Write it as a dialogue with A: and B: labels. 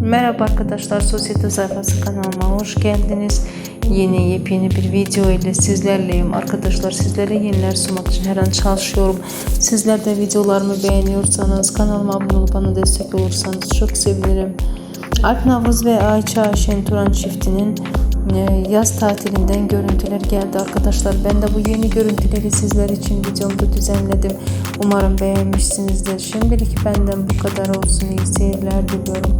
A: Merhaba arkadaşlar, Sosyete Sayfası kanalıma hoş geldiniz. Yeni yepyeni bir video ile sizlerleyim. Arkadaşlar sizlere yeniler sunmak için her an çalışıyorum. Sizler de videolarımı beğeniyorsanız, kanalıma abone olup bana destek olursanız çok sevinirim. Alp Navız ve Ayça Ayşen Turan çiftinin e, yaz tatilinden görüntüler geldi arkadaşlar. Ben de bu yeni görüntüleri sizler için videomda düzenledim. Umarım beğenmişsinizdir. Şimdilik benden bu kadar olsun. İyi seyirler diliyorum.